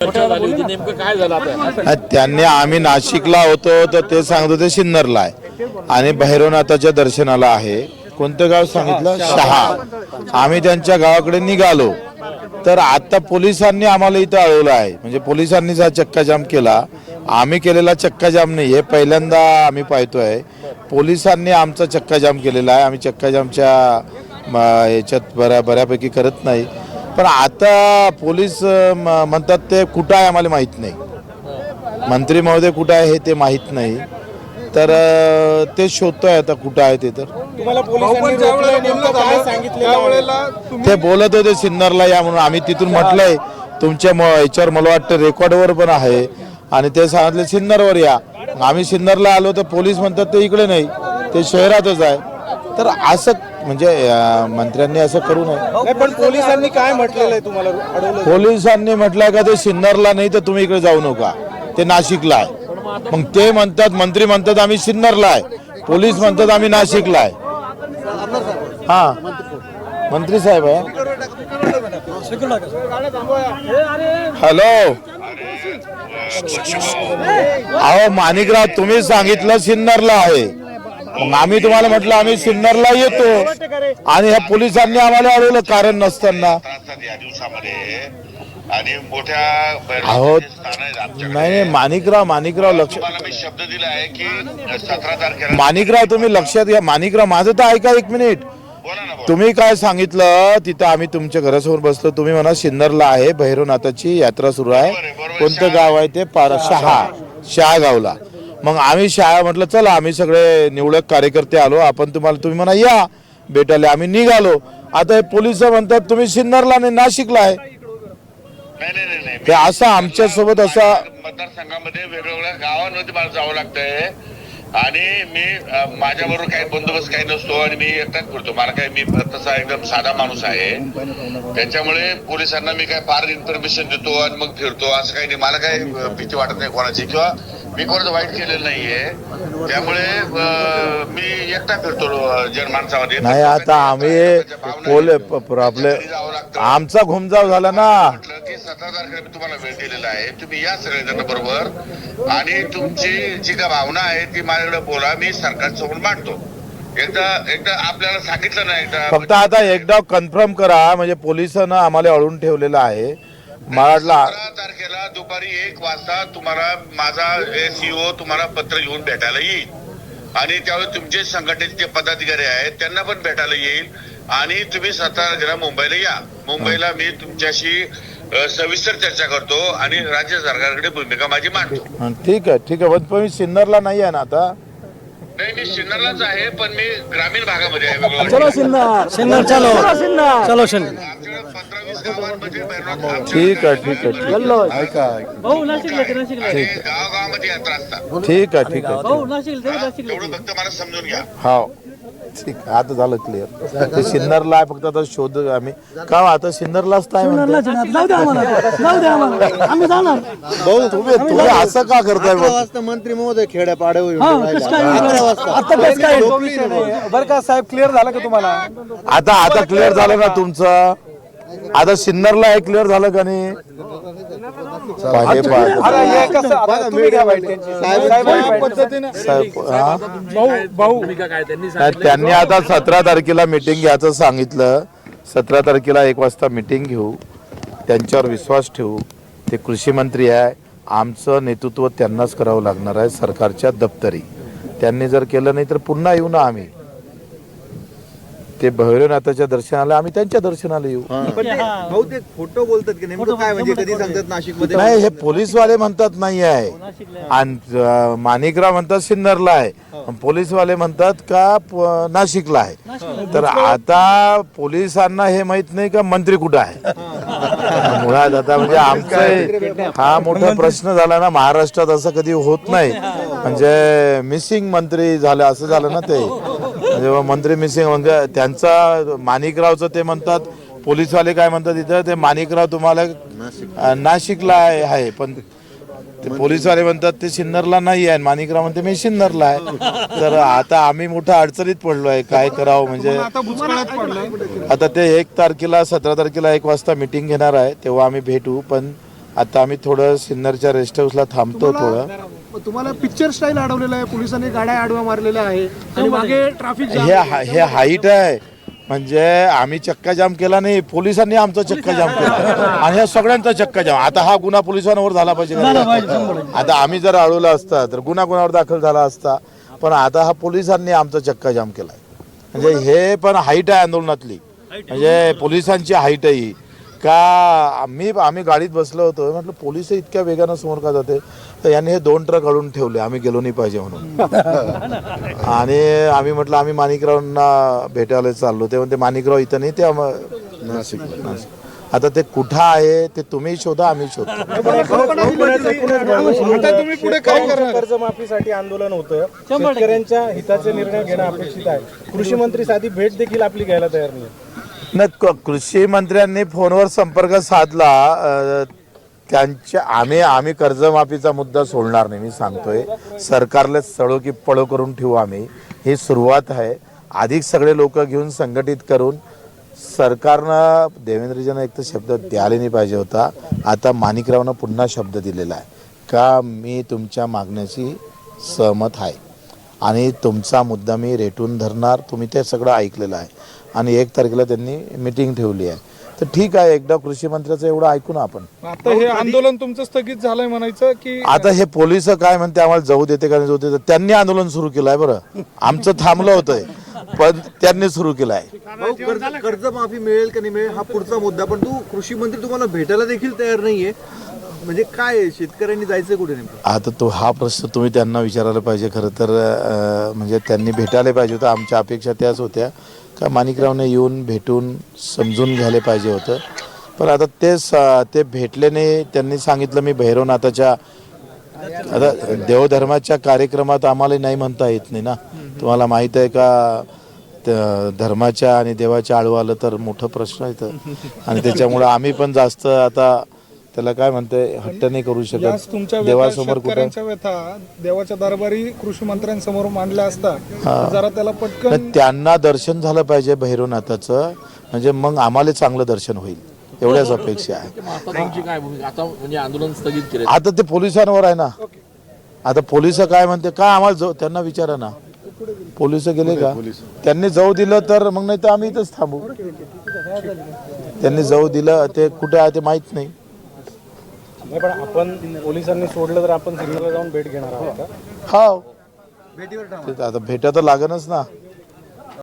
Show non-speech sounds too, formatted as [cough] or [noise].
चर्चा झाली होती नेमकं काय झालं आता? त्यांनी आम्ही नाशिकला होतो तर ते सांगत होते सिन्नरला आहे. आणि भैरवनाथाच्या दर्शनाला आहे. कोणतं गाव सांगितलं? शहा. आम्ही त्यांच्या गावाकडे निघालो. तर आता पोलिसांनी आम्हाला इथं अडवलं आहे. म्हणजे पोलिसांनीच हा चक्काजाम केला. आम्ही केलेला चक्काजाम नाही हे पहिल्यांदा आम्ही पाहतोय. पोलिसांनी आमचा चक्काजाम केलेला आहे. आम्ही चक्काजामच्या याच्यात बऱ्या बऱ्यापैकी करत नाही. पण आता पोलीस म्हणतात ते कुठं आहे आम्हाला माहीत नाही. मंत्री महोदय कुठं आहे हे ते माहीत नाही. तर ते शोधतोय आता कुठं आहे ते तर. तुम्हाला पोलिसांनी रोखलंय नेमकं काय सांगितलेलं आहे? ते बोलत होते सिन्नरला या म्हणून. आम्ही तिथून म्हटलंय तुमच्या म- याच्यावर मला वाटतं रेकॉर्डवर पण आहे. आणि ते सांगितले सिन्नरवर या. आम्ही सिन्नरला आलो तर पोलीस म्हणतात ते इकडे नाही ते शहरातच आहे. तर असं म्हणजे मंत्र्यांनी असं करू नये. नाही पण पोलिसांनी काय म्हटलेलं आहे तुम्हाला? अडवलं. पोलिसांनी म्हटलंय का ते सिन्नरला नाही तर तुम्ही इकडे जाऊ नका. ते नाशिकला आहे. मग ते म्हणतात मंत्री म्हणतात आम्ही सिन्नरला आहे. पोलीस म्हणतात आम्ही नाशिकला आहे. हा. मंत्री साहेब आहे. हॅलो. अहो माणिकराव तुम्ही सांगितलं सिन्नरला आहे. मग आम्ही तुम्हाला म्हटलं आम्ही सिन्नरला येतो. आणि ह्या पोलिसांनी आम्हाला अडवलं कारण नसताना. असतात या दिवसामध्ये आणि मोठ्या अहो. नाही नाही, माणिकराव माणिकराव लक्ष तुम्हाला मी शब्द दिला आहे की सतरा तारखेला माणिकराव तुम्ही लक्षात घ्या. माणिकराव माझं तर ऐका एक मिनिट. बोला ना बोला. तुम्ही काय सांगितलं? तिथं आम्ही तुमच्या घरासमोर बसलो. तुम्ही म्हणा सिन्नरला आहे भैरवनाथाची यात्रा सुरू आहे. कोणतं गाव आहे ते? पार शहा. शहा गावला. मग आम्ही शहा म्हटलं चला आम्ही सगळे निवडक कार्यकर्ते आलो आपण तुम्हाला तुम्ही म्हणा या भेटायला. आम्ही निघालो. आता हे पोलीस म्हणतात तुम्ही सिन्नरला नाही नाशिकला आहे. हे असं आमच्यासोबत असा मतदारसंघामध्ये वेगवेगळ्या गावांमध्ये मला जावं लागतंय. आणि मी अं, माझ्याबरोबर काही बंदोबस्त काही नसतो आणि मी एकटाच फिरतो. मला काही मी तसा एकदम साधा माणूस आहे. त्याच्यामुळे पोलिसांना मी काय फार इन्फॉर्मेशन देतो आणि मग फिरतो. असं काही नाही. मला काही भीती वाटत नाही कोणाची. किंवा मी कोणाचं वाईट केलेलं नाहीये. त्यामुळे मी एकटा फिरतो अं, जनमानसामध्ये नाही आता आम्ही पोल प्रॉब्लेम आमचा घुमजाव झाला ना. की सतरा तारखेला मी तुम्हाला वेळ दिलेला आहे. तुम्ही या सगळेजण बरोबर. आणि तुमची जी काय भावना आहे ती माझ्याकडे बोला. मी सरकारसमोर मांडतो. एकदा एकदा आपल्याला सांगितलं ना एकदा फक्त आता एकदा कन्फर्म करा. म्हणजे पोलिसांना आम्हाला अडवून ठेवलेलं आहे. सतरा तारखेला दुपारी एक वाजता तुम्हाला माझा सीओ तुम्हाला पत्र घेऊन भेटायला येईल. आणि त्यावेळी तुमचे संघटनेचे जे पदाधिकारी आहेत त्यांना पण भेटायला येईल. आणि तुम्ही सतरा मुंबईला या. मुंबईला मी तुमच्याशी सविस्तर चर्चा करतो आणि राज्य सरकारकडे भूमिका माझी मांडतो. हं, ठीक आहे ठीक आहे. पण मी सिन्नरला नाही आहे ना आता? नाही मी सिन्नरलाच आहे पण मी ग्रामीण भागामध्ये आहे. चलो सिन्नर. सिन्नर चलो. चलो सिन्नर. गावांमध्ये भैरवनाथ ठीक आहे ठीक आहे ठीक आहे. ऐका भाऊ नाशिकला ते नाशिकला आणि गावागावामध्ये यात्रा असतात ठीक आहे ठीक आहे भाऊ नाशिकला ते नाशिकला तेवढं फक्त मला समजून घ्या. हो. ठीक आहे आता झालं क्लिअर ते सिन्नरला आहे फक्त आता शोध आम्ही. का हो, आता सिन्नरलाच काय म्हणते जाऊ द्या आम्हाला. जाऊ द्या आम्हाला. आम्ही जाणार. भाऊ तुम्ही तुम्ही असं का करताय? वाजता मंत्री महोदय खेड्यापाड्यावर येऊन हा, राहिले. कसं काय? अकरा वाजता. आता कसं काय? बरं का साहेब क्लिअर झालं का तुम्हाला? आता आता क्लिअर झालं ना तुमचं? आता सिन्नरला आहे क्लिअर झालं का साहेब हा? नाही, त्यांनी आता सतरा तारखेला मिटिंग घ्यायचं सांगितलं. सतरा तारखेला एक वाजता मिटिंग घेऊ. त्यांच्यावर विश्वास ठेवू. ते कृषी मंत्री आहे. आमचं नेतृत्व त्यांनाच करावं लागणार आहे सरकारच्या दप्तरी. त्यांनी जर केलं नाही तर पुन्हा येऊ ना आम्ही. ते भैरवनाथाच्या दर्शनाला आम्ही त्यांच्या दर्शनाला येऊ. पण ते बहुतेक खोटं बोलतात की नेमकं काय म्हणजे कधी सांगतात नाशिकमध्ये नाही हे पोलीसवाले म्हणतात नाही आहे. आणि अं, माणिकराव म्हणतात सिन्नरला आहे. आणि पोलीसवाले म्हणतात का प- नाशिकला आहे. तर आता पोलिसांना हे माहीत नाही का मंत्री कुठं आहे? मुळात आता म्हणजे आमचा हे- हा मोठा प्रश्न झाला ना महाराष्ट्रात असं कधी होत नाही. म्हणजे मिसिंग मंत्री झालं असं झालं ना ते. म्हणजे मग मंत्री मिसिंग म्हणजे त्यांचा माणिकरावचं ते म्हणतात पोलीसवाले काय म्हणतात इथं ते माणिकराव तुम्हाला नाशिकला. आहे पण ते पोलीसवाले म्हणतात ते सिन्नरला नाही आहे. माणिकराव म्हणते मी सिन्नरला आहे. तर आता आम्ही मोठ्या अडचणीत पडलो आहे काय करावं म्हणजे आता भूतकाळात पडलाय. आता ते एक तारखेला सतरा तारखेला एक वाजता मिटिंग घेणार आहे तेव्हा आम्ही भेटू पण आता आम्ही थोडं सिन्नरच्या रेस्ट हाऊसला थांबतो थोडं. तुम्हाला तुम्हाला पिक्चर स्टाईल अडवलेलं आहे पोलिसांनी गाड्या आडवा मारलेल्या आहे आणि मागे ट्रॅफिक हे हा- हे हाईट आहे. म्हणजे आम्ही चक्का जाम केला नाही पोलिसांनी आमचा चक्का जाम केला. आणि ह्या सगळ्यांचा चक्का जाम आता हा गुन्हा पोलिसांवर झाला पाहिजे का? आता आम्ही जर अडवला असता तर गुन्हा गुन्ह्यावर दाखल झाला असता? पण आता हा पोलिसांनी आमचा चक्का जाम केला म्हणजे हे पण हाईट आहे आंदोलनातली. म्हणजे पोलिसांची हाईट आहे ही. का आम्ही आम्ही गाडीत बसलो होतो. म्हटलं पोलीस इतक्या वेगानं समोर का जाते? तर यांनी हे दोन ट्रक अडून ठेवले. आम्ही गेलो नाही पाहिजे म्हणून. [laughs] आणि आम्ही म्हटलं आम्ही माणिकरावांना भेटायला चाललो. ते म्हणते माणिकराव इथं नाही ते नाशिक. नाशिक. आता ते कुठं आहे ते तुम्ही शोधा आम्ही शोधतो. [laughs] आता तुम्ही पुढे काय करणार? कर्जमाफीसाठी आंदोलन होतं. शेतकऱ्यांच्या हिताचे निर्णय घेणं अपेक्षित आहे. कृषी मंत्री साधी भेट देखील आपली घ्यायला तयार नाही न क- कृषी मंत्र्यांनी फोनवर संपर्क साधला त्यांच्या आम्ही आम्ही कर्जमाफीचा मुद्दा सोडणार नाही मी सांगतोय. सरकारला सळो की पळो करून ठेवू आम्ही. ही सुरुवात आहे. अधिक सगळे लोक घेऊन संघटित करून सरकारनं देवेंद्रजीनं एक तर शब्द द्यायला नाही पाहिजे होता. आता माणिकरावनं पुन्हा शब्द दिलेला आहे. का मी तुमच्या मागण्याशी सहमत आहे? आणि तुमचा मुद्दा मी रेटून धरणार तुम्ही ते सगळं ऐकलेलं आहे. आणि एक तारखेला त्यांनी मिटिंग ठेवली आहे. तर ठीक आहे एकदा कृषी मंत्र्याचं एवढं ऐकू ना आपण. आता हे आंदोलन तुमचं स्थगित झालंय म्हणायचं की आता हे पोलीस काय म्हणते आम्हाला जाऊ देते का नाही जाऊ देते त्यांनी आंदोलन सुरू केलंय बरं. आमचं थांबलं होतंय पण त्यांनी सुरू केलंय. भाऊ, कर्ज कर्जमाफी मिळेल का नाही मिळेल हा पुढचा मुद्दा. पण तू कृषी मंत्री तुम्हाला भेटायला देखील तयार नाहीये. म्हणजे काय शेतकऱ्यांनी जायचं कुठे नेमकं? आता तो हा प्रश्न तुम्ही त्यांना विचारायला पाहिजे. खरं तर म्हणजे त्यांनी भेटायला पाहिजे होतं. आमच्या अपेक्षा त्याच होत्या. का माणिकरावने येऊन भेटून समजून घ्यायला पाहिजे होतं. पण आता ते स- ते भेटले नाही त्यांनी सांगितलं मी भैरवनाथाच्या आता देवधर्माच्या कार्यक्रमात आम्हाला नाही म्हणता येत नाही ना. तुम्हाला माहीत आहे का त धर्माच्या आणि देवाच्या आळू आलं तर मोठं प्रश्न येतं आणि त्याच्यामुळं आम्ही पण जास्त आता त्याला काय म्हणते हट्ट नाही करू शकत. तुमच्या व्यथा देवासमोर कुठं? शेतकऱ्यांच्या व्यथा देवाच्या दरबारी कृषी मंत्र्यांसमोर मांडल्या असता तर जरा त्याला पटकन त्यांना दर्शन झालं पाहिजे भैरवनाथाचं म्हणजे मग आम्हाला चांगलं दर्शन होईल. एवढ्याच अपेक्षा आहे. आता तुमची काय भूमिका? आता म्हणजे आंदोलन स्थगित केले. आता ते पोलिसांवर आहे ना. आता पोलीस काय म्हणते काय आम्हाला जाऊ त्यांना विचारा ना. पोलीस गेले का? त्यांनी जाऊ दिलं तर मग नाही तर आम्ही इथंच थांबू. त्यांनी जाऊ दिलं ते कुठे आहे ते माहीत नाही. नाही पण आपण पोलिसांनी सोडलं तर आपण सिग्नलला जाऊन भेट घेणार आहोत का? हा. आता भेटा तर लागणच ना.